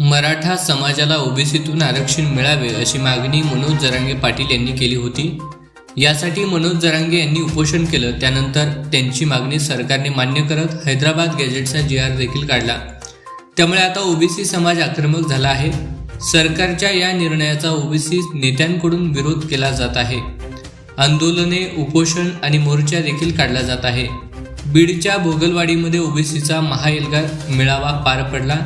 मराठा समाजाला ओबीसीतून आरक्षण मिळावे अशी मागणी मनोज जरांगे पाटील यांनी केली होती. यासाठी मनोज जरांगे यांनी उपोषण केलं. त्यानंतर त्यांची मागणी सरकारने मान्य करत हैदराबाद गॅजेटचा जी आर देखील काढला. त्यामुळे आता ओबीसी समाज आक्रमक झाला आहे. सरकारच्या या निर्णयाचा ओबीसी नेत्यांकडून विरोध केला जात आहे. आंदोलने उपोषण आणि मोर्चा देखील काढला जात आहे. बीडच्या भोगलवाडीमध्ये ओबीसीचा महाएल्गार मेळावा पार पडला.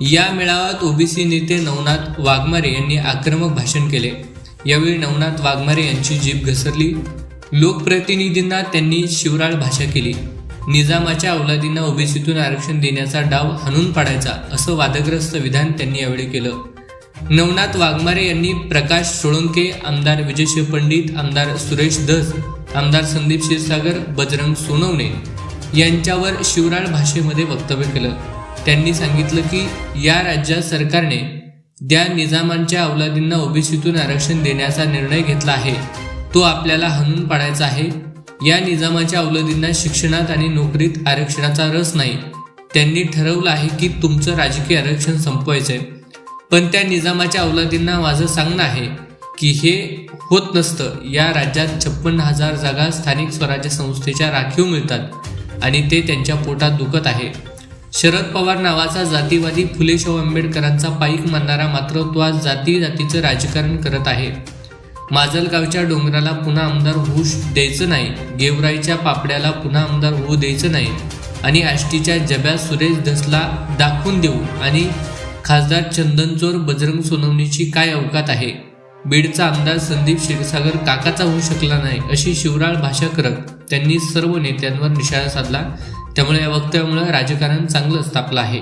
या मेळाव्यात ओबीसी नेते नवनाथ वाघमारे यांनी आक्रमक भाषण केले. यावेळी नवनाथ वाघमारे यांची जीभ घसरली. लोकप्रतिनिधींना त्यांनी शिवराळ भाषा केली. निजामाच्या अवलादींना ओबीसीतून आरक्षण देण्याचा डाव हाणून पाडायचा असं वादग्रस्त विधान त्यांनी यावेळी केलं. नवनाथ वाघमारे यांनी प्रकाश सोळंके आमदार विजयशिव पंडित आमदार सुरेश धस आमदार संदीप क्षीरसागर बजरंग सोनवणे यांच्यावर शिवराळ भाषेमध्ये वक्तव्य केलं. त्यांनी सांगितलं की या राज्यात सरकारने ज्या निजामांच्या अवलादींना ओबीसीतून आरक्षण देण्याचा निर्णय घेतला आहे. तो आपल्याला हनून पाडायचा आहे. या निजामाच्या अवलादींना शिक्षणात आणि नोकरीत आरक्षणाचा रस नाही. त्यांनी ठरवलं आहे की तुमचं राजकीय आरक्षण संपवायचंय. पण त्या निजामाच्या अवलादींना माझं सांगणं आहे की हे होत नसतं. या राज्यात छप्पन्न हजार जागा स्थानिक स्वराज्य संस्थेच्या राखीव मिळतात आणि ते त्यांच्या पोटात दुखत आहे. शरद पवार नावाचा जातीवादी फुले शाहू आंबेडकरांचा पाईक मानणारा मात्र तो आज जाती जातीचं राजकारण करत आहे. माजलगावच्या डोंगराला पुन्हा आमदार होऊ द्यायचं नाही गेवराईच्या पापड्याला पुन्हा आमदार होऊ द्यायचं नाही आणि आष्टीच्या जब्या सुरेश धसला दाखवून देऊ आणि खासदार चंदनचोर बजरंग सोनवणीची काय अवकात आहे? बीडचा आमदार संदीप क्षीरसागर काकाचा होऊ शकला नाही अशी शिवराळ भाषा करत त्यांनी सर्व नेत्यांवर निशाणा साधला. त्यामुळे या वक्तव्यामुळे राजकारण चांगलंच तापलं आहे.